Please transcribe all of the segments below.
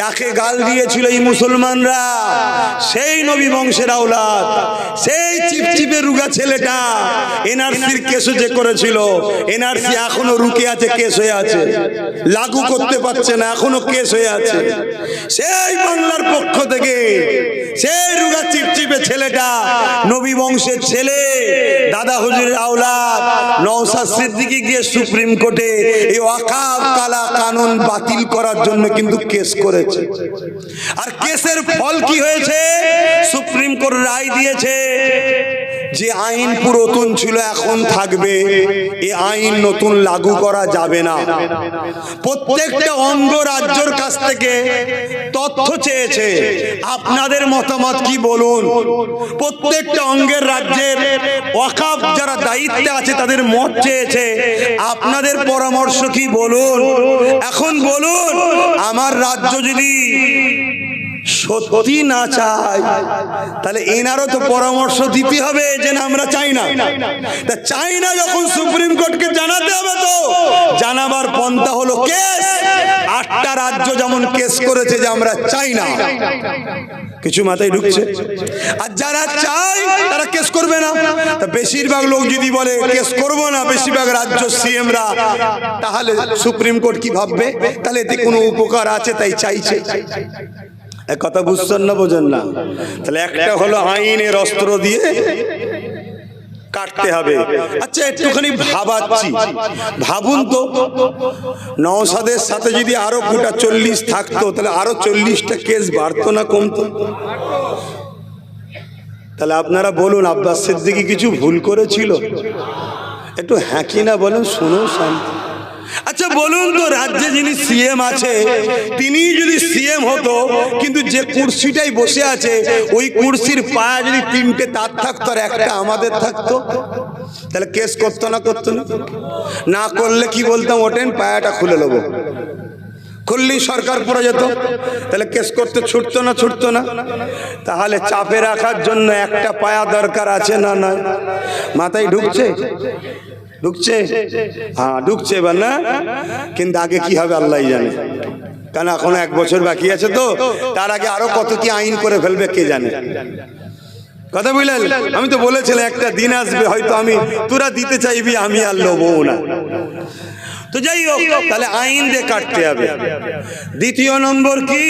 যাকে গাল দিয়েছিল এই মুসলমানরা, সেই নবী বংশের আওলাদ, সেই চিপচিপে রুগা ছেলেটা এনআরসির কেসও যে করেছিল এনআরসি এখনও রুকে আছে, কেস হয়ে আছে, লাগু করতে পারছে না, এখনও কেস হয়ে আছে। সেই বাংলার পক্ষ থেকে, সেই রুগা চিপচিপে ছেলেটা, নবী বংশের ছেলে, দাদা হুজুরের আওলাদ নওসাদ সিদ্দিকী গিয়ে সুপ্রিম কোর্টে এই ওয়াকাব, কালা কানুন বাতিল করার জন্য কিন্তু কেস করেছে আর কেসের ফল কি হয়েছে। সুপ্রিম কোর্ট রায় দিয়েছে। যে আইন পুরাতন ছিল, এখন থাকবে। এই আইন নতুন লাগু করা যাবে না। প্রত্যেকটা অঙ্গ রাজ্যর কাছ থেকে তথ্য চেয়েছে। আপনাদের মতামত কি বলুন? প্রত্যেকটা অঙ্গের রাজ্যের ওয়াকাব যারা দায়িত্বে আছে, তাদের মত চেয়েছে। আপনাদের পরামর্শ কি বলুন? এখন বলুন, আমার রাজ্য যদি সত্যি না চাই? তাহলে এনারও তো পরামর্শ দিতে হবে যে না, আমরা চাই না। তা চাই না যখন সুপ্রিম কোর্টকে জানাতে হবে তো। জানাবার পন্থা হলো কেস। আটটা রাজ্য যেমন কেস করেছে যে আমরা চাই না। কিছু মাথায় ঢুকছে। আর যারা চাই তারা কেস করবে না। তা বেশিরভাগ লোক যদি বলে, কেস করব না, বেশিরভাগ রাজ্য সিএমরা, তাহলে সুপ্রিম কোর্ট কি ভাববে? তাহলে এতে কোনো উপকার আছে তাই চাইছে। কথা বুঝছেন না বোঝেন না? তাহলে একটা হলো আইনের অস্ত্র দিয়ে কাটতে হবে। আচ্ছা একটুখানি ভাবাচ্ছি। ভাবুন তো সাথে যদি চল্লিশ থাকতো, তাহলে চল্লিশটা কেস বাড়তো না কমতো? তাহলে আপনারা বলুন, আব্বাস সিদ্দিকি কিছু ভুল করেছিল? একটু হ্যাঁ কি না বলেন শুনো শান্তি। আচ্ছা বলুন তো, রাজ্যে যিনি সিএম আছে তিনি যদি সিএম হতো, কিন্তু যে কুর্সিটাই বসে আছে, ওই কুর্সির পায়া যদি তিনটে তার থাকতো আর একটা আমাদের থাকতো? তাহলে কেস করতো না করতো না? না করলে কি বলতাম, ওঠেন, পায়াটা খুলে নেব। খুললেই সরকার পড়ে যেত। তাহলে কেস করতে ছুটতো না ছুটতো না? তাহলে চাপে রাখার জন্য একটা পায়া দরকার আছে না না মাথায় ঢুকছে? ঢুকছে? হ্যাঁ ঢুকছে এবার, না? কিন্তু আগে কি হবে আল্লাহ জানে। কারণ এখন এক বছর বাকি আছে তো, তার আগে আরও কত কি আইন করে ফেলবে কে জানে। কথা বুঝলেন? আমি তো বলেছিলাম, একটা দিন আসবে, হয়তো আমি তোরা দিতে চাইবি, আমি আর লোবো না। তো যাই হোক, তাহলে আইন দিয়ে কাটতে হবে। দ্বিতীয় নম্বর কি?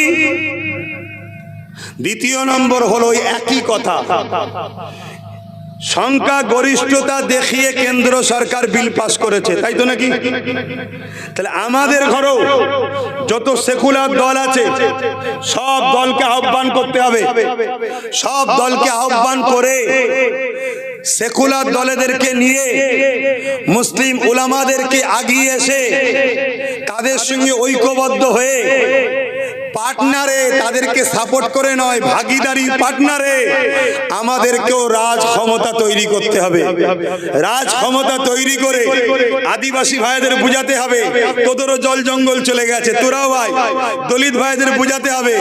দ্বিতীয় নম্বর হলো একই কথা। সংখ্যা গরিষ্ঠতা দেখিয়ে কেন্দ্র সরকার বিল পাস করেছে তাই তো নাকি? তাহলে আমাদের ঘরেও যত সেকুলার দল আছে সব দলকে আহ্বান করতে হবে। সব দলকে আহ্বান করে সেকুলার দলেদেরকে নিয়ে মুসলিম উলামাদেরকে আগিয়ে এসে তাদের সঙ্গে ঐক্যবদ্ধ হয়ে পার্টনারে তাদেরকে সাপোর্ট করে নয়, ভাগিদারি পার্টনারে। আমাদেরকেও রাজ ক্ষমতা তৈরি করতে হবে। রাজ ক্ষমতা তৈরি করে আদিবাসী ভাইদের বুঝাতে হবে, তোদেরও জল জঙ্গল চলে গেছে। তোরাও ভাই দলিত ভাইদের বুঝাতে হবে।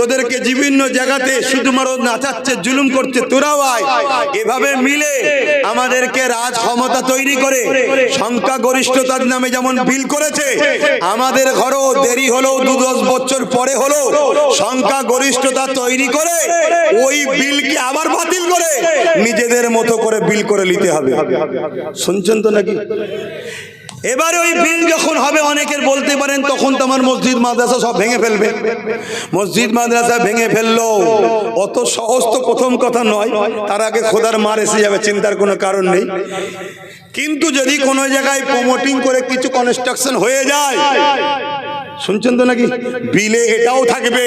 তোদেরকে বিভিন্ন জায়গাতে শুধুমাত্র নাচাচ্ছে, জুলুম করছে, তোরাও ভাই এভাবে মিলে আমাদেরকে রাজ ক্ষমতা তৈরি করে সংখ্যা গরিষ্ঠতার নামে যেমন বিল করেছে, আমাদের ঘরও দেরি হলেও দু দশ বছর পরে হলো সংখ্যা গরিষ্ঠতা তৈরি করে ওই বিলকে আবার বাতিল করে নিজেদের মতো করে বিল করে নিতে হবে। শুনছেন তো নাকি? এবারে ওই বিল যখন হবে অনেকের বলতে পারেন তখন তো আমার মসজিদ মাদ্রাসা সব ভেঙে ফেলবে। মসজিদ মাদ্রাসা ভেঙে ফেলল। অত সহজ তো প্রথম কথা নয় তার আগে খোদার মার এসে যাবে চিন্তার কোনো কারণ নেই। কিন্তু যদি কোনো জায়গায় প্রমোটিং করে কিছু কনস্ট্রাকশন হয়ে যায়, শুনছেন তো নাকি? বিলে এটাও থাকবে,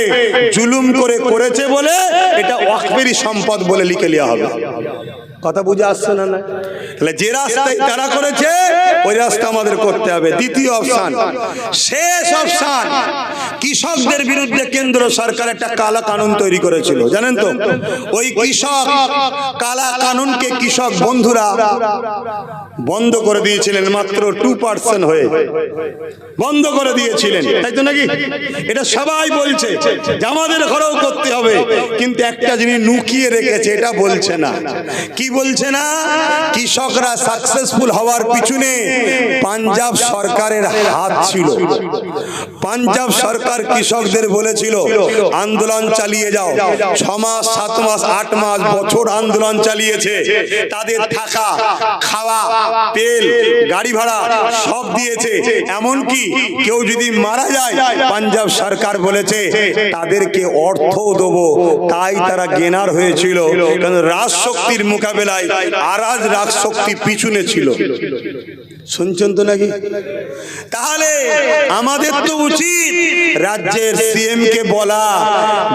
জুলুম করে করেছে বলে এটা ওয়াকফেরি সম্পদ বলে লিখে নেওয়া হবে। কথা বুঝে আসছে না না? তাহলে যে রাস্তায় তারা করেছে, ওই রাস্তা আমাদের করতে হবে। দ্বিতীয় অপশান, শেষ অপশান কৃষকদের বিরুদ্ধে কেন্দ্র সরকার একটা কালা কানুন তৈরি করেছিল, জানেন তো? ওই কৃষক কালা কানুনকে কৃষক বন্ধুরা বন্ধ করে দিয়েছিলেন মাত্র টু পার্সেন্ট হয়ে। বন্ধ করে দিয়েছিলেন, তাই তো নাকি? এটা সবাই বলছে যে আমাদের ঘরেও করতে হবে, কিন্তু একটা জিনিস নুকিয়ে রেখেছে, এটা বলছে না। কি বলছে না? কৃষকরা সাকসেসফুল হওয়ার পিছনে পাঞ্জাব সরকারের হাত ছিল। পাঞ্জাব সরকার কৃষকদের বলেছিল, আন্দোলন চালিয়ে যাও। ছ মাস, সাত মাস, আট মাস বছর আন্দোলন চালিয়েছে। তাদের থাকা, খাওয়া, তেল, গাড়ি ভাড়া সব দিয়েছে। এমনকি কেউ যদি মারা যায়, পাঞ্জাব সরকার বলেছে, তাদেরকে অর্থ দেবো। তাই তারা গেনার হয়েছিল। কারণ রাজশক্তির মোকাবেলায় আর আরাজ রাজশক্তি পিছনে ছিল। শুনছেন তো নাকি? তাহলে আমাদের তো উচিত রাজ্যের সিএম কে বলা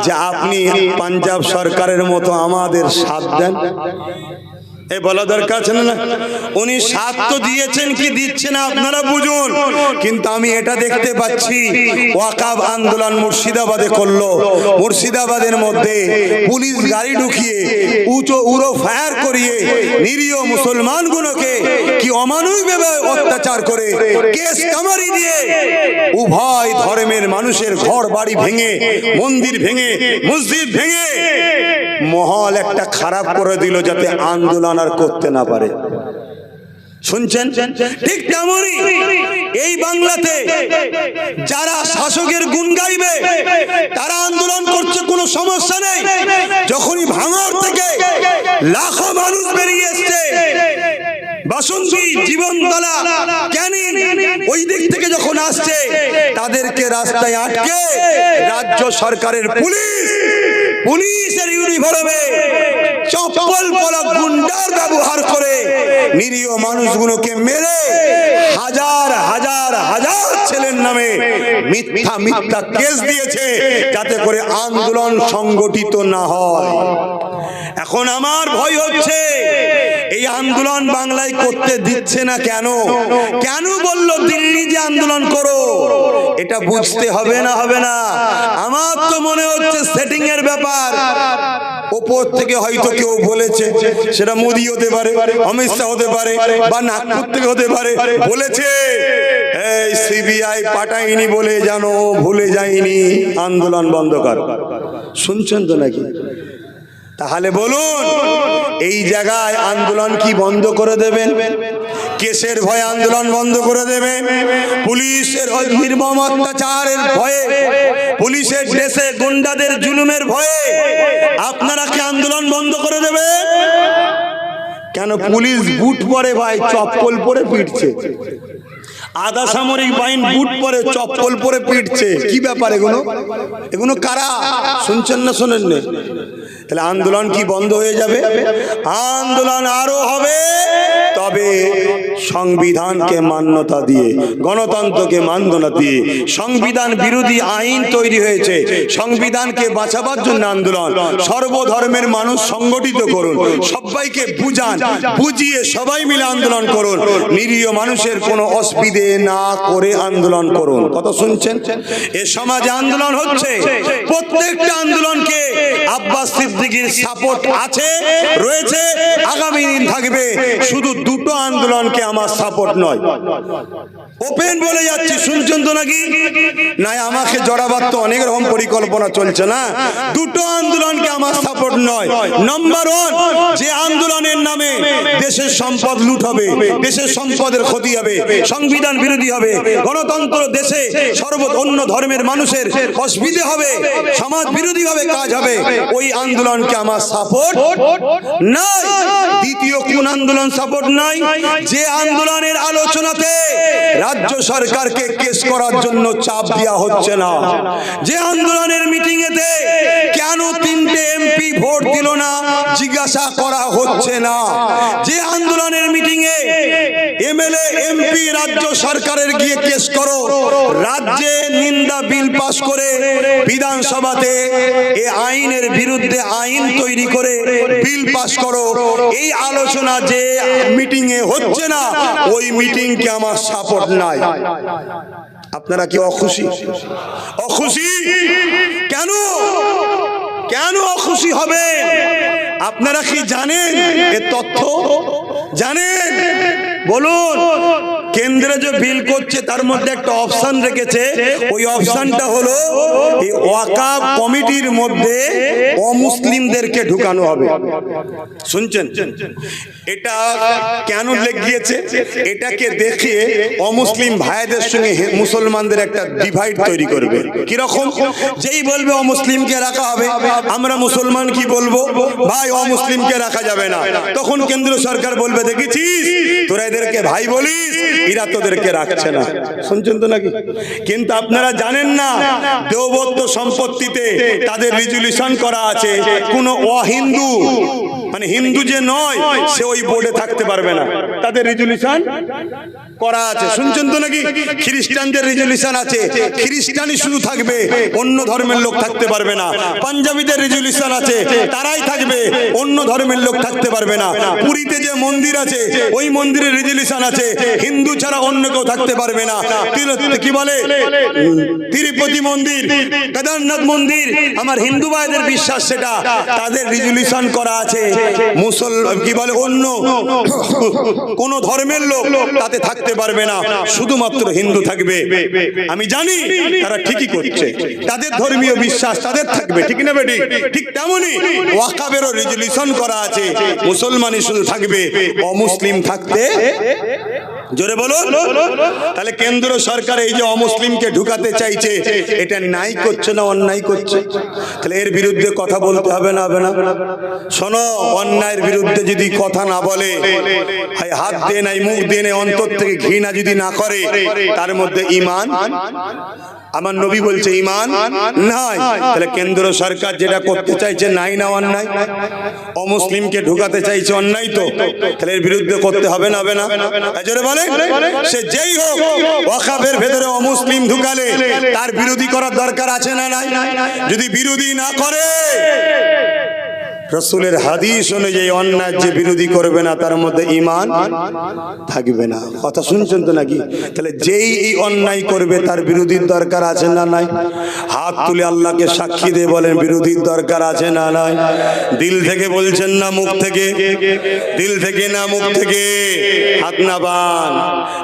যে আপনি পাঞ্জাব সরকারের মতো আমাদের সাথ দেন। এ বলা দরকার আছে না উনি সাথ তো দিয়েছেন কি দিচ্ছেন আপনারা বুঝুন। কিন্তু আমি এটা দেখতে পাচ্ছি, ওয়াকাব আন্দোলন মুর্শিদাবাদে করল। মুর্শিদাবাদের মধ্যে পুলিশ গাড়ি ঢুকিয়ে, উঁচো উড়ো ফায়ার করিয়ে নিরীহ মুসলমানগুলোকে কি অমানবিকভাবে অত্যাচার করে, কেস কামারি দিয়ে উভয় ধর্মের মানুষের ঘর বাড়ি ভেঙে, মন্দির ভেঙে, মসজিদ ভেঙে, মহল একটা খারাপ করে দিল যাতে আন্দোলন আর করতে না পারে। শুনছেন? ঠিক তেমনই এই বাংলাতে যারা শাসকের গুণ গাইবে, তারা আন্দোলন করছে, কোনো সমস্যা নেই। যখনই ভাঙর থেকে লাখো মানুষ বেরিয়ে এসছে বাসন্তী জীবনতলা ক্যানিং ওই দিক থেকে যখন আসছে, তাদেরকে রাস্তায় আটকে রাজ্য সরকারের পুলিশ, পুলিশের ইউনিফর্মে চপ্পল পলা গুন্ডার ব্যবহার করে নিরীহ মানুষগুলোকে মেরে হাজার হাজার হাজার ছেলের নামে মিথ্যা মিথ্যা কেস দিয়েছে, যাতে করে আন্দোলন সংগঠিত না হয়। এখন আমার ভয় হচ্ছে এই আন্দোলন বাংলায় করতে দিচ্ছে না কেন? কেন বলল দিল্লি যে আন্দোলন করো? এটা বুঝতে হবে না হবে না। আমার তো মনে হচ্ছে সেটিং এর ব্যাপার। ওপর থেকে হয়তো কেউ বলেছে, সেটা মোদি হতে পারে, অমিত শাহ হতে পারে, বা নাগপুর থেকে হতে পারে, বলেছে, এই সিবিআই পাঠায়নি বলে জানো, ভুলে যায়নি, আন্দোলন বন্ধ কর। শুনছেন তো নাকি? তাহলে বলুন এই জায়গায় আন্দোলন কি বন্ধ করে দেবেন? কেসের ভয়ে আন্দোলন বন্ধ করে দেবে পুলিশের নির্মম অত্যাচারের ভয়ে? পুলিশের দেশে গুন্ডাদের জুলুমের ভয়ে? আপনারা কি আন্দোলন বন্ধ করে দেবে কেন পুলিশ বুট পরে ভাই, চপ্পল পরে পিটছে। আধা সামরিক বাহিনী বুট পরে, চপ্পল পরে পিটছে। কি ব্যাপার এগুলো? এগুলো কারা? শুনছেন না শোনেন না তাহলে আন্দোলন কি বন্ধ হয়ে যাবে? আন্দোলন আরও হবে। তবে সংবিধানকে মান্যতা দিয়ে, গণতন্ত্রকে মান্যতা দিয়ে, সংবিধান বিরোধী আইন তৈরি হয়েছে। সংবিধানকে বাঁচাবার জন্য আন্দোলন। সর্বধর্মের মানুষ সংগঠিত করুন। সবাইকে বুঝান, বুঝিয়ে সবাই মিলে আন্দোলন করুন। নিরীহ মানুষের কোনো অসুবিধে না করে আন্দোলন করুন। কত শুনছেন? এ সমাজে আন্দোলন হচ্ছে। প্রত্যেকটা আন্দোলনকে আব্বাস সিদ্দিকীর সাপোর্ট আছে, রয়েছে, আগামী দিন থাকবে। শুধু দুটো আন্দোলনকে আমার সাপোর্ট নয়। ওপেন বলে যাচ্ছি, শুনছেন তো নাকি? নাই, আমাকে জড়াবার তো অনেক রকম পরিকল্পনা চলছে না। দুটো আন্দোলনকে আমার সাপোর্ট নয়। নম্বর ওয়ান যে আন্দোলনের নামে দেশের সম্পদ লুট হবে, দেশের সম্পদের ক্ষতি হবে, সংবিধান বিরোধী হবে, গণতন্ত্র দেশে সর্ব অন্য ধর্মের মানুষের অসুবিধে হবে, সমাজ বিরোধী ভাবে কাজ হবে, ওই আন্দোলনকে আমার সাপোর্ট নাই। দ্বিতীয় কোন আন্দোলন সাপোর্ট নাই? যে আন্দোলনের আলোচনাতে রাজ্য সরকারকে কেস করার জন্য চাপ দেওয়া হচ্ছে না। যে আন্দোলনের মিটিং এতে কেন এমপি ভোট দিল না, জিজ্ঞাসা করা হচ্ছে না। যে আন্দোলনের মিটিং এ এমএলএ, এমপি রাজ্য সরকারের গিয়ে কেস করো, রাজ্যে নিন্দা বিল পাস করে বিধানসভাতে এ আইনের বিরুদ্ধে আইন তৈরি করে বিল পাস করো। এই আলোচনা যে মিটিং এ হচ্ছে না, ওই মিটিং কে আমার সাপোর্ট নাই। আপনারা কি অখুশি? অখুশি? কেন? কেন খুশি হবে? আপনারা কি জানেন এ তথ্য? জানেন? বলুন। কেন্দ্রে যে বিল করছে, তার মধ্যে একটা অপশন রেখেছে। ওই অপশনটা হলো এই ওয়াকাব কমিটির মধ্যে অমুসলিমদেরকে ঢুকানো হবে। শুনছেন? এটা কেন লেগিয়েছে এটাকে দেখে অমুসলিম ভাইদের সঙ্গে মুসলমানদের একটা ডিভাইড তৈরি করবে। কীরকম? যেই বলবে অমুসলিমকে রাখা হবে, আমরা মুসলমান কি বলব? ভাই, অমুসলিমকে রাখা যাবে না। তখন কেন্দ্র সরকার বলবে, দেখেছিস? তোরা এদেরকে ভাই বলিস এরা তোদেরকে রাখছে না। শুনছেন তো নাকি? কিন্তু আপনারা জানেন না দেবত্ব সম্পত্তিতে তাদের রেজুলিউশন করা আছে কোনো অহিন্দু মানে হিন্দু যে নয় সে ওই বোর্ডে থাকতে পারবে না। তাদের রিজুলিউশন করা আছে। শুনছেন তো নাকি? খ্রিস্টানদের রিজলিউশন আছে। খ্রিস্টানই শুধু থাকবে অন্য ধর্মের লোক থাকতে পারবে না। পাঞ্জাবিদের রিজলিউশন আছে তারাই থাকবে অন্য ধর্মের লোক থাকতে পারবে না। পুরীতে যে মন্দির আছে ওই মন্দিরের রিজলিউশন আছে। হিন্দু ছাড়া অন্য কেউ থাকতে পারবে না। কি বলে? তিরুপতি মন্দির কেদারনাথ মন্দির। আমার হিন্দু ভাইদের বিশ্বাস সেটা। তাদের রিজলিউশন করা আছে। মুসল কি বলে? অন্য কোন ধর্মের লোক তাতে থাকতে পারবে না। শুধুমাত্র হিন্দু থাকবে। আমি জানি তারা ঠিকই করছে। তাদের ধর্মীয় বিশ্বাস তাদের থাকবে, ঠিক না বেটি? ঠিক তেমনই ওয়াকাবেরও রেজলিউশন করা আছে। মুসলমানই শুধু থাকবে। অমুসলিম থাকতে জোরে বলো তাহলে কেন্দ্র সরকার এই যে অমুসলিমকে ঢুকাতে চাইছে, এটা নাই করছে না অন্যায় করছে? তাহলে এর বিরুদ্ধে কথা বলতে হবে না হবে না? শোনো, অন্যায়ের বিরুদ্ধে যদি কথা না বলে হাত দিয়ে নাই, মুখ দিয়ে নেই, অন্তর থেকে ঘৃণা যদি না করে, তার মধ্যে ইমান? আমার নবী বলছে ইমান নাই। তাহলে কেন্দ্র সরকার যেটা করতে চাইছে, নাই না অন্যায়? অমুসলিমকে ঢুকাতে চাইছে অন্যায় তো? তাহলে এর বিরুদ্ধে করতে হবে না হবে না? এজরে জোরে বলে সে যেই হোক, ওয়াকাফের ভেতরে অমুসলিম ঢুকালে তার বিরোধী করার দরকার আছে না নাই? যদি বিরোধী না করে রসুলের হাদিস অনুযায়ী অন্যায় যে বিরোধী করবে না, তার মধ্যে ইমান থাকবে না। কথা শুনছেন তো নাকি? তাহলে যেই এই অন্যায় করবে, তার বিরোধীর দরকার আছে না নাই? হাত তুলে আল্লাহকে সাক্ষী দিয়ে বলেন, বিরোধীর দরকার আছে না নাই? দিল থেকে বলছেন, না মুখ থেকে। দিল থেকে, না মুখ থেকে। হাত না বান।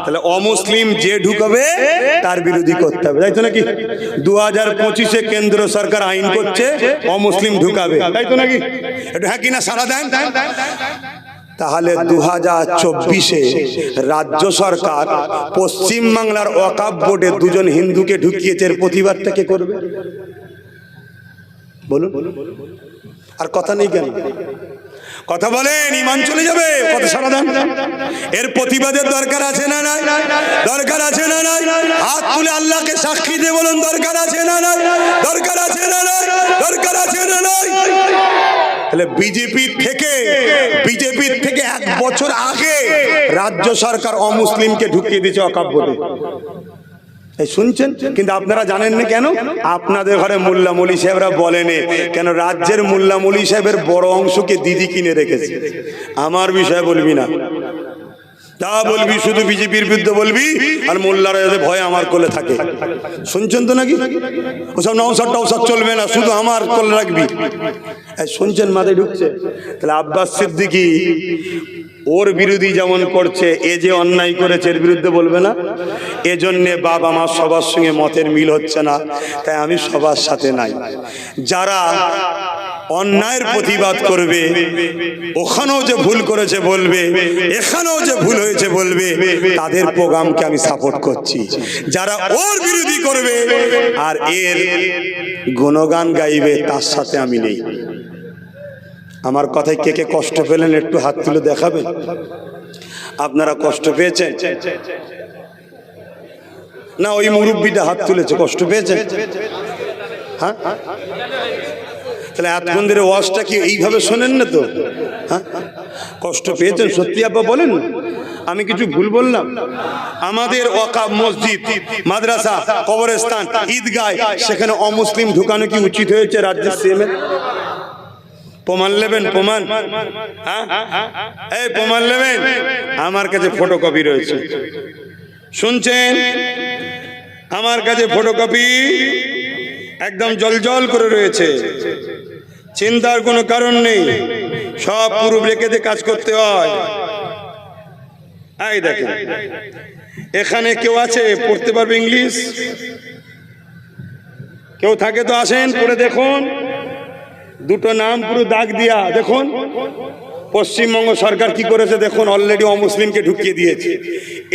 তাহলে অমুসলিম যে ঢুকাবে, তার বিরোধী করতে হবে। তাই তো নাকি? দু হাজার পঁচিশে কেন্দ্র সরকার আইন করছে, অমুসলিম ঢুকাবে। তাই তো নাকি? হ্যাঁ কিনা সারা তাহলে দু হাজার চব্বিশে রাজ্য সরকার পশ্চিম বাংলার ওয়াকাব বোর্ডে দুজন হিন্দুকে ঢুকিয়েছে এর প্রতিবাদটা কে করবে? বলুন। আর কথা নেই কেন? কথা বলেন, ইমান চলে যাবে। কথা সারা দেন। এর প্রতিবাদের দরকার আছে না নাই? দরকার আছে না নাই? হাত তুলে আল্লাহকে সাক্ষী দিয়ে বলুন, দরকার আছে না নাই? দরকার আছে না নাই? দরকার আছে না নাই? তাহলে বিজেপি থেকে বিজেপি থেকে এক বছর আগে রাজ্য সরকার অমুসলিমকে ঢুকিয়ে দিয়েছে অকাব্যতে। শুনছেন? কিন্তু আপনারা জানেন না কেন? আপনাদের ঘরে মোল্লা মলি সাহেবরা বলেনে, কেন রাজ্যের মোল্লা মলি সাহেবের বড় অংশকে দিদি কিনে রেখেছে? আমার বিষয়ে বলবি না। তা বলবি শুধু বিজেপির বিরুদ্ধে বলবি, আর মোল্লারা যাতে ভয় আমার কোলে থাকে। শুনছেন তো নাকি? ওসব নৌসার টৌসার চলবে না, শুধু আমার কোলে রাখবি। শুনছেন মাথায় ঢুকছে? তাহলে আব্বাস সিদ্দিকি ওর বিরোধী যেমন করছে, এ যে অন্যায় করেছে, এর বিরুদ্ধে বলবে না? এজন্যে বাপ আমার সবার সঙ্গে মতের মিল হচ্ছে না, তাই আমি সবার সাথে নাই। যারা অন্যায়ের প্রতিবাদ করবে, ওখানেও যে ভুল করেছে বলবে, এখানেও যে ভুল হয়েছে বলবে, তাদের প্রোগ্রামকে আমি সাপোর্ট করছি। যারা ওর বিরোধী করবে, আর এর গুণগান গাইবে, তার সাথে আমি নেই। আমার কথায় কে কে কষ্ট পেলেন একটু হাত তুলে দেখাবেন আপনারা কষ্ট পেয়েছেন? না, ওই মুরব্বীটা হাত তুলেছে, কষ্ট পেয়েছে হ্যাঁ? তাহলে ধরে ওয়াজটা কি এইভাবে শোনেন না তো? হ্যাঁ? কষ্ট পেয়েছেন? সত্যি আব্বা বলেন আমি কিছু ভুল বললাম। আমাদের ওয়াকাব মসজিদ, মাদ্রাসা, কবরস্থান ঈদগায় সেখানে অমুসলিম ঢুকানো কি উচিত হয়েছে রাজ্যের সিএমের প্রমাণ নেবেন, প্রমাণ? হ্যাঁ? এই প্রমাণ নেবেন? আমার কাছে ফটোকপি রয়েছে। শুনছেন? আমার কাছে ফটোকপি একদম জলজল করে রয়েছে। চিন্তার কোনো কারণ নেই। সব পুরো রেখে দিয়ে কাজ করতে হয়। দেখেন। এখানে কেউ আছে? পড়তে পারবে ইংলিশ? কেউ থাকে তো আসেন, পড়ে দেখুন। দুটো নাম পুরো দাগ দিয়া দেখুন। পশ্চিমবঙ্গ সরকার কি করেছে দেখুন অলরেডি অমুসলিমকে ঢুকিয়ে দিয়েছে।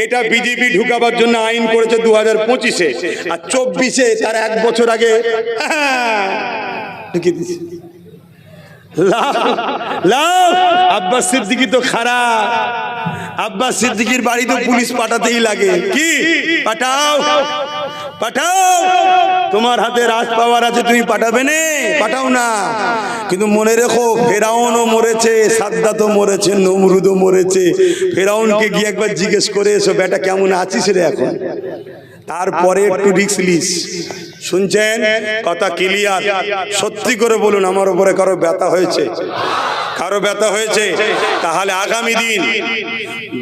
এটা বিজেপি ঢুকাবার জন্য আইন করেছে দু হাজার পঁচিশে। আর চব্বিশে তার এক বছর আগে হ্যাঁ, ঢুকিয়ে আব্বাস সিদ্দিকি তো খারাপ আব্বাস সিদ্দিকির বাড়ি তো পুলিশ পাঠাতেই লাগে। কি? পাঠাও। পাঠাও। তোমার হাতে রাজ পাওয়ার আছে, তুমি পাঠাবে নে। পাঠাও না। কিন্তু মনে রেখো, ফেরাউনও মরেছে, সাদ্দাতও মরেছে, নমরুদও মরেছে। ফেরাউনকে গিয়ে একবার জিজ্ঞেস করে এসো, বেটা, কেমন আছিস রে এখন? তারপরে একটু রিক্স লিস শুনছেন? কথা ক্লিয়ার সত্যি করে বলুন, আমার উপরে কারও ব্যথা হয়েছে? কারও ব্যথা হয়েছে? তাহলে আগামী দিন,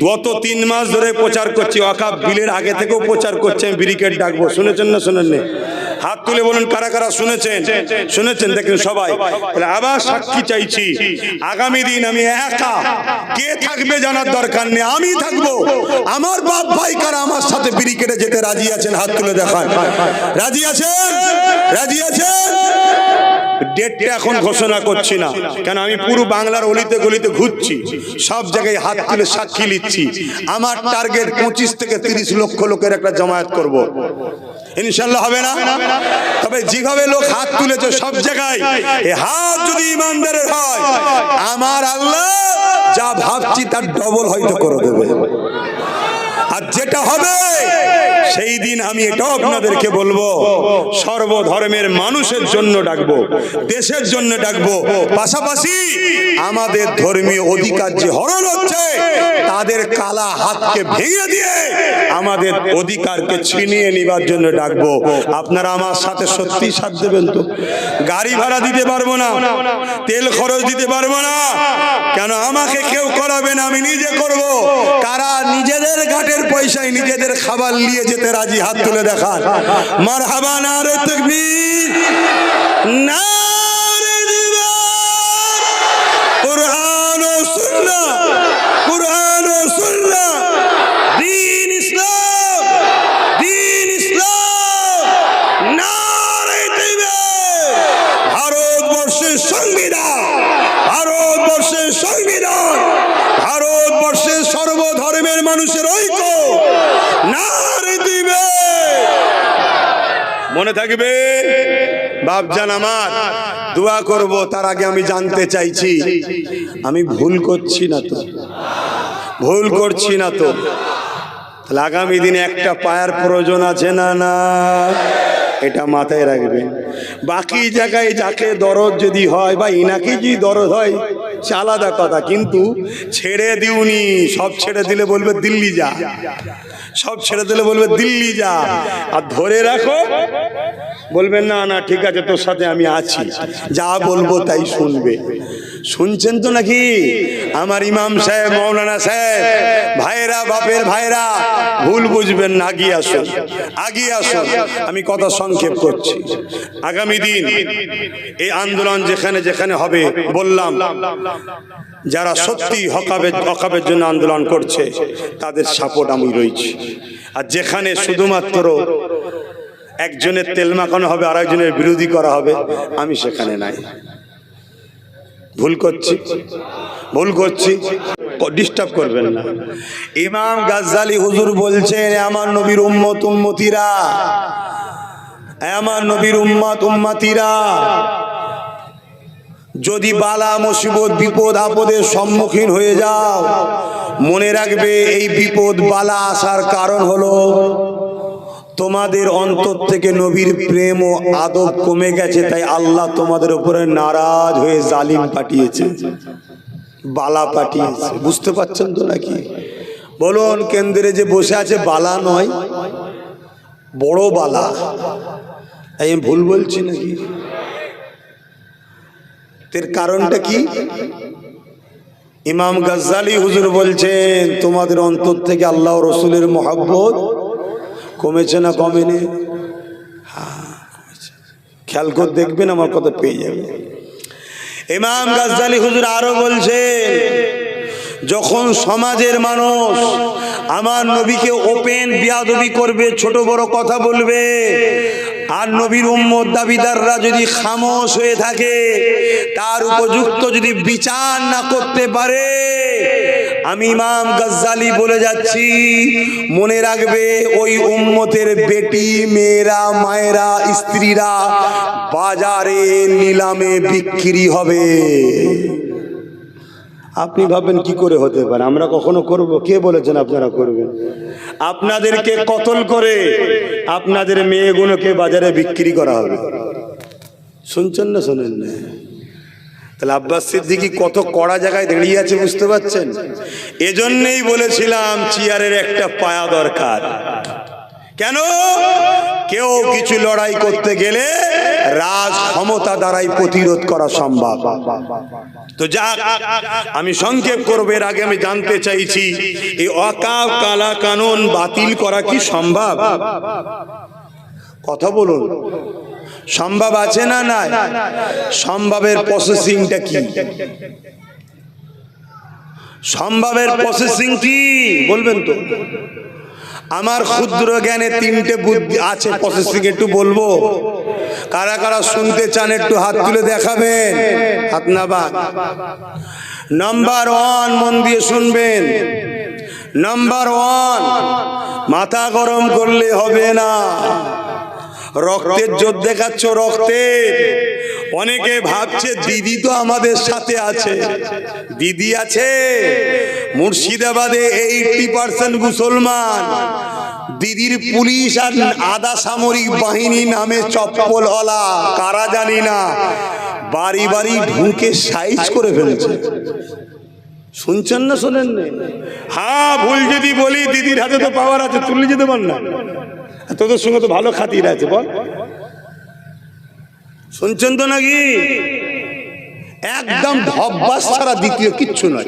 গত তিন মাস ধরে প্রচার করছি, অকাপ বিলের আগে থেকেও প্রচার করছে, আমি ব্রিকেট ডাকবো। শুনেছেন না শুনেননি? হাত তুলে বলুন, কারা কারা শুনেছেন? শুনেছেন, দেখেন সবাই। তাহলে আবার সাক্ষী চাইছি। আগামী দিন আমি একা। কে থাকবে জানার দরকার নেই, আমি থাকব। আমার বাপ ভাই কারা আমার সাথে বিড়ি কেটে যেতে রাজি আছেন, হাত তুলে দেখান। রাজি আছেন? রাজি আছেন? পঁচিশ থেকে জমায়েত। ইনশাল্লাহ হবে না? তবে যেভাবে লোক হাত তুলেছে সব জায়গায় হাত যদি ইমানদারের হয়, আমার আল্লাহ যা ভাবছি তার ডবল হয়তো করে দেবে। আর যেটা হবে। সেই দিন আমি এটাও আপনাদেরকে বলব। সর্বধর্মের মানুষের জন্য ডাকবো, দেশের জন্য ডাকবো। পাশাপাশি আমাদের ধর্মীয় অধিকার যে হরণ হচ্ছে, তাদের কালা হাতকে ভেঙে দিয়ে আমাদের অধিকারকে ছিনিয়ে নিবার জন্য ডাকবো। আপনারা আমার সাথে সত্যি সাথ দেবেন তো। গাড়ি ভাড়া দিতে পারব না, তেল খরচ দিতে পারব না। কেন আমাকে কেউ করাবে না, আমি নিজে করব। কারা নিজেদের ঘাটের পয়সায় নিজেদের খাবার নিয়ে যেতে রাজি, হাত তুলে দেখান। মার হাবা না রে তকবীর না ভারতবর্ষের সংবিধান। ভারতবর্ষের সর্বধর্মের মানুষের ঐক্য। দিবে। মনে থাকবে? বাপজান আমার, দোয়া করব, তার আগে আমি জানতে চাইছি। আমি ভুল করছি না তো? ভুল করছি না তো? তাহলে আগামী দিনে একটা পায়ার প্রয়োজন আছে না না? এটা মাথায় রাখবে। বাকি জায়গায় যাকে দরদ যদি হয়, বা ইনাকে যদি দরদ হয়, সে আলাদা কথা, কিন্তু ছেড়ে দিউনি, সব ছেড়ে দিলে বলবে দিল্লি যা। সব ছেড়ে দিলে বলবে, দিল্লি যা। আর ধরে রাখো বলবেন না না, ঠিক আছে, তোর সাথে আমি আছি। যা বলব তাই শুনবে। শুনছেন তো নাকি? আমার ইমাম সাহেব মৌলানা সাহেব ভাইরা বাপের ভাইরা ভুল বুঝবেন না, আগিয়ে আসুন আগিয়ে আসুন। আমি কথা সংক্ষেপ করছি। আগামী দিন এই আন্দোলন যেখানে যেখানে হবে, বললাম যারা সত্যি হকাবের হকাবের জন্য আন্দোলন করছে, তাদের সাপোর্ট আমি রয়েছি। আর যেখানে শুধুমাত্র একজনের তেল মাখানো হবে আর একজনের বিরোধী করা হবে, আমি সেখানে নাই। ভুল করছি। ভুল করছি। ডিস্টার্ব করবেন না। ইমাম গাজ্জালি হুজুর বলছেন আমার নবীর উম্মত, উম্মতিরা। আমার নবীর উম্মত, উম্মাতিরা। যদি বালা মুসিবত, বিপদ আপদের সম্মুখীন হয়ে যাও, মনে রাখবে এই বিপদ বালা আসার কারণ হলো তোমাদের অন্তর থেকে নবীর প্রেম ও আদব কমে গেছে, তাই আল্লাহ তোমাদের উপরে নারাজ হয়ে জালিম পাঠিয়েছে, বালা পাঠিয়েছে। বুঝতে পারছেন তো নাকি? বলুন, কেন্দ্রে যে বসে আছে বালা নয়, বড় বালা। আমি ভুল বলছি নাকি? এর কারণটা কি? ইমাম গাজ্জালি হুজুর বলছেন তোমাদের অন্তর থেকে আল্লাহ রসুলের মহাব্বত কমেছে না কমেনি? হ্যাঁ, খেয়াল করে দেখবেন আমার কথা পেয়ে যাবে। ইমাম গাজ্জালি হুজুর আরও বলছে যখন সমাজের মানুষ আমার নবীকে ওপেন বিয়াদবি করবে, ছোট বড় কথা বলবে। আর নবীর উম্মত দাবিদাররা যদি খামোশ হয়ে থাকে, তার উপযুক্ত যদি বিচার না করতে পারে, আমি ইমাম গজ্জালি বলে যাচ্ছি, মনে রাখবে ওই উম্মতের বেটি, মেয়েরা, মায়েরা, স্ত্রীরা বাজারে নিলামে বিক্রি হবে। আপনি ভাবেন কি করে হতে পারে? আমরা কখনো করব? কে বলেছেন আপনারা করবেন? আপনাদেরকে কতল করে আপনাদের মেয়েগুলোকে বাজারে বিক্রি করা হবে? শুনছেন না শোনেন না? তাহলে আব্বাস সিদ্দিকি কত কড়া জায়গায় দাঁড়িয়ে আছে বুঝতে পারছেন? এজন্যই বলেছিলাম চেয়ারের একটা পায়া দরকার। কেন? কেউ কিছু লড়াই করতে গেলে রাজ ক্ষমতা দ্বারাই প্রতিরোধ করা সম্ভব। তো যাক, আমি সংক্ষেপ করব, এর আগে আমি জানতে চাইছি, এই অকাব কালা কানুন বাতিল করা কি সম্ভব? কথা বলুন। সম্ভব আছে না নাই? সম্ভবের প্রসেসিংটা কি? সম্ভবের প্রসেসিং কি? বলবেন তো। আমার ক্ষুদ্র জ্ঞানে তিনটে বুদ্ধি আছে প্রসেসিং একটু বলব। কারা কারা শুনতে চান একটু হাত তুলে দেখাবেন? হাত না বা নাম্বার ওয়ান মন দিয়ে শুনবেন। নাম্বার ওয়ান মাথা গরম করলে হবে না। রক্তের জোর দেখাচ্ছ রক্তের অনেকে ভাবছে, দিদি তো আমাদের সাথে আছে। দিদি আছে। মুর্শিদাবাদে এইটি পার্সেন্ট মুসলমান। দিদির পুলিশ আর আধা সামরিক বাহিনী নামে চপ্পল হলা কারা জানি না, বাড়ি বাড়ি ঢুকে সাইজ করে ফেলেছে। শুনছেন না শোনেন না? হ্যাঁ ভুল যদি বলি, দিদির হাতে তো পাওয়ার আছে তুলে যেতে পার না তোদের সঙ্গে তো ভালো খাতির আছে, বল। শুনছেন তো নাকি? একদম ধব্বাস ছাড়া দ্বিতীয় কিচ্ছু নয়।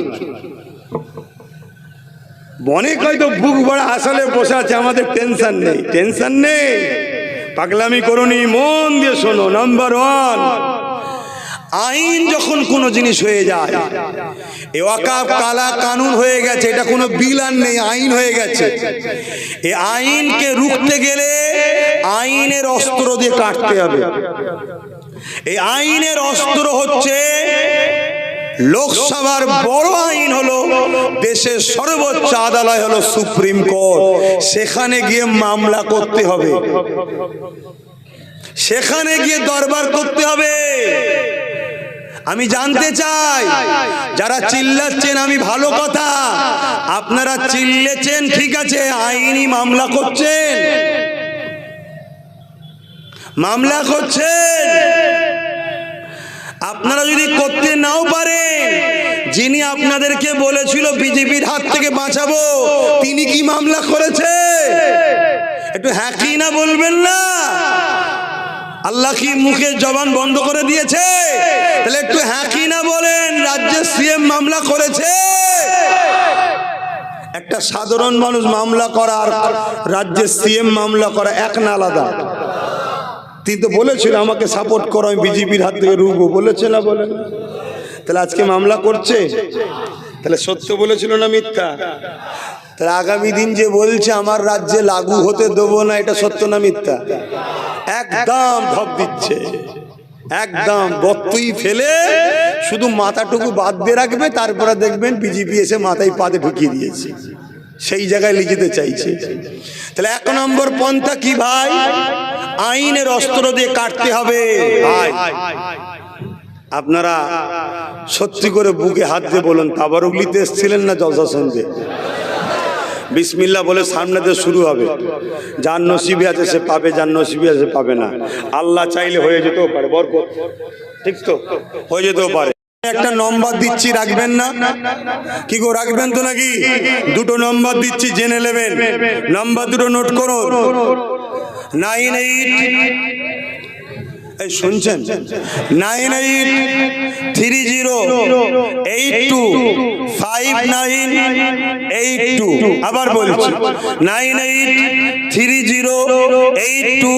অনেক হয়তো বুক বড় আসলে বসে আছে, আমাদের টেনশন নেই টেনশন নেই। পাগলামি করুনি, মন দিয়ে শোনো, নাম্বার ওয়ান। আইন যখন কোনো জিনিস হয়ে যায়, এ কালা, কানুন হয়ে গেছে, এটা কোনো বিল আর নেই, আইন হয়ে গেছে। এ আইনকে রুখতে গেলে আইনের অস্ত্র দিয়ে কাটতে হবে। এই আইনের অস্ত্র হচ্ছে লোকসভার বড় আইন হলো, দেশের সর্বোচ্চ আদালত হলো সুপ্রিম কোর্ট। সেখানে গিয়ে মামলা করতে হবে। সেখানে গিয়ে দরবার করতে হবে। আমি জানতে চাই, যারা চিল্লাচ্ছেন আমি ভালো কথা, আপনারা চিল্লেছেন, ঠিক আছে, আইনি মামলা করছেন। মামলা করছেন। আপনারা যদি করতে নাও পারেন যিনি আপনাদেরকে বলেছিল বিজেপির হাত থেকে বাঁচাবো, তিনি কি মামলা করেছে? একটু হ্যাঁ না বলবেন না? আল্লাহ কি মুখে জবান বন্ধ করে দিয়েছে? তাহলে একটু হ্যাঁ কি না বলেন, রাজ্যের সিএম মামলা করেছে। একটা সাধারণ মানুষ মামলা করা আর রাজ্যের সিএম মামলা করা এক না আলাদা। তিনি তো বলেছিল আমাকে সাপোর্ট করো, আমি বিজেপির হাত থেকে রুখবো। বলেছে না বলে তাহলে আজকে মামলা করছে? তাহলে সত্য বলেছিল না মিথ্যা? তাহলে আগামী দিন যে বলছে, আমার রাজ্যে লাগু হতে দেবো না, এটা সত্য না মিথ্যা? একদম ধপ দিচ্ছে। একদম বত্তুই ফেলে শুধু মাথাটুকু বাদ দিয়ে রাখবে, তারপরে দেখবেন বিজেপি এসে মাথায় পাতে ঢুকিয়ে দিয়েছে। সেই জায়গায় লিখিতে চাইছে। তাহলে এক নম্বর পন্থা কি ভাই? আইনের অস্ত্র দিয়ে কাটতে হবে। আপনারা সত্যি করে বুকে হাত দিয়ে বলুন তাবারুগলিতে এসছিলেন না জলসা শুনতে বিসমিল্লা বলে সামনেতে শুরু হবে। যার নসিবি আছে সে পাবে যার নসিবি আছে পাবে না। আল্লাহ চাইলে হয়ে যেতেও পারে বরকত। ঠিক তো? হয়ে যেতেও পারে। একটা নম্বর দিচ্ছি রাখবেন না? কি গো রাখবেন তো নাকি? দুটো নম্বর দিচ্ছি জেনে নেবেন। নম্বর দুটো নোট করুন। নাইন এইট এই শুনছেন? Nine eight three zero eight two five nine eight two আবার বলছি nine eight three zero eight two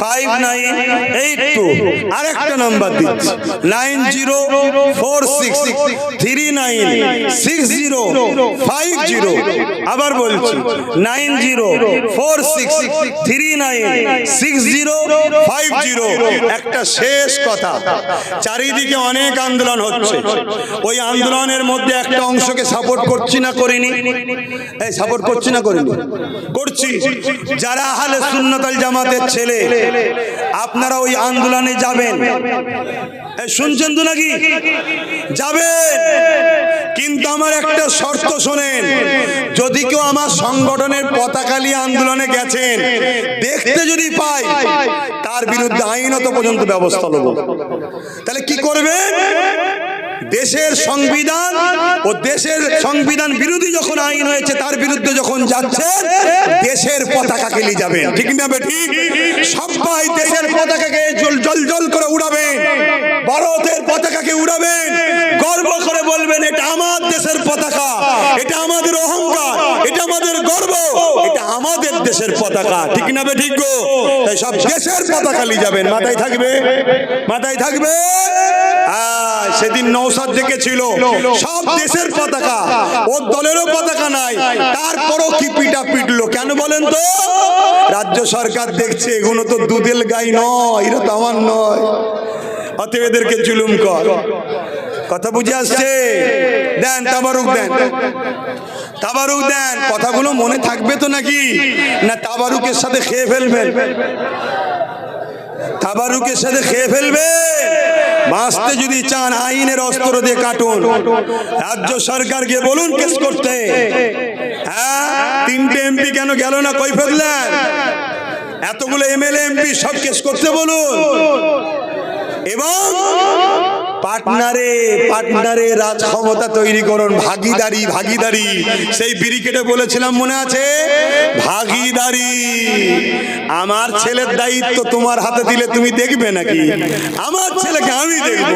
five nine eight two আরেকটা নাম্বার দিচ্ছি nine zero four six three nine six zero five zero আবার বলছি nine zero four six three nine six zero five zero একটা শেষ কথা চারিদিকে অনেক আন্দোলন হচ্ছে। ওই আন্দোলনের মধ্যে একটা অংশকে সাপোর্ট করছি না করিনি। এই সাপোর্ট করছি না করিনি। করছি। যারা আহলে সুন্নতাল জামাতের ছেলে, আপনারা ওই আন্দোলনে যাবেন। শুনছেন তো নাকি? যাবেন। কিন্তু আমার একটা শর্ত শোনেন, যদি কেউ আমার সংগঠনের পতাকা নিয়ে আন্দোলনে গেছেন, দেখতে যদি পাই তার বিরুদ্ধে আইনত পর্যন্ত ব্যবস্থা নেব। তাহলে কি করবেন? দেশের সংবিধান ও দেশের সংবিধান বিরোধী যখন আইন হয়েছে, তার বিরুদ্ধে যখন যাচ্ছে, দেশের পতাকাকে নিয়ে যাবেন ঠিক না ঠিক? সবাই দেশের পতাকাকে জল জল করে উড়াবেন। ভারতের পতাকাকে উড়াবেন। গর্ব করে বলবেন, এটা আমার দেশের পতাকা। এটা আমাদের অহংকার। এটা আমাদের গর্ব। এটা আমাদের দেশের পতাকা। ঠিক না বে ঠিক গো? তাই সব দেশের পতাকা নিয়ে যাবেন। মাথায় থাকবে? মাথায় থাকবে? সেদিন নৌসাদ ছিল। সব দেশের পতাকা। ওর দলেরও পতাকা নাই। তারপরও কি পিটা পিটলো? কেন বলেন তো? রাজ্য সরকার দেখছে এগুলো তো দুধেল গাই নয় এরা তো আমার নয়। অতএব এদেরকে জুলুম কর। কথা বুঝে আসছে? দেন তাবারুক দেন। তাবারুক দেন। কথাগুলো মনে থাকবে তো নাকি? না তাবারুকের সাথে খেয়ে ফেলবেন? তাবারুকের সাথে খেয়ে ফেলবে বাঁচতে যদি চান, আইনের অস্ত্র দিয়ে কাটুন। রাজ্য সরকারকে বলুন কেস করতে। হ্যাঁ? তিনটে এমপি কেন গেল না কই ফেললেন এতগুলো এমএলএ, এমপি সব কেস করতে বলুন। এবং পার্টনারে পার্টনারে রাজ ক্ষমতা তৈরি করুন, ভাগিদারি ভাগিদারি। সেই ব্রিকেটে বলেছিলাম, মনে আছে? ভাগিদারি। আমার ছেলের দায়িত্ব তোমার হাতে দিলে তুমি দেখবে নাকি? আমার ছেলেকে আমি দেখব।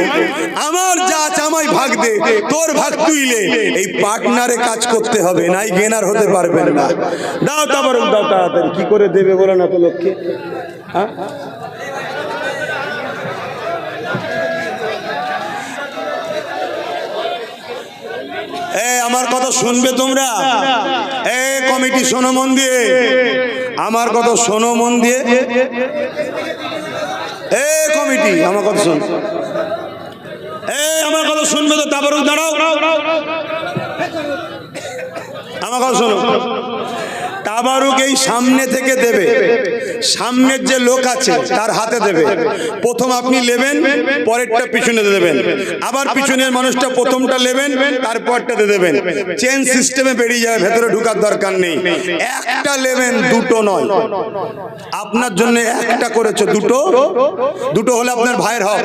আমার যা আমায় ভাগ দে, তোর ভাগ তুইলে এই পার্টনারে কাজ করতে হবে, নাই গেনার হতে পারবেন না। দাও তারপর দাও তাড়াতাড়ি। কি করে দেবে বলো না তো লোককে? হ্যাঁ? এ, আমার কথা শুনবে তোমরা? এ, কমিটি শোনো মন দিয়ে। আমার কথা শোনো মন দিয়ে। এ, কমিটি, আমার কথা শোন। এ, আমার কথা শুনবে তো, তারপর দাঁড়াও। আমার কথা শোনো। তাবারুক এই সামনে থেকে দেবে। সামনের যে লোক আছে, তার হাতে দেবে। প্রথম আপনি নেবেন, পরেরটা পিছনে দেবেন। আবার পিছনের মানুষটা প্রথমটা নেবেন তারপরটাতে দেবেন। চেন সিস্টেমে বেরিয়ে যাবে, ভেতরে ঢুকার দরকার নেই। একটা নেবেন, দুটো নয়। আপনার জন্য একটা করেছে দুটো। দুটো হলে আপনার ভাইয়ের হক।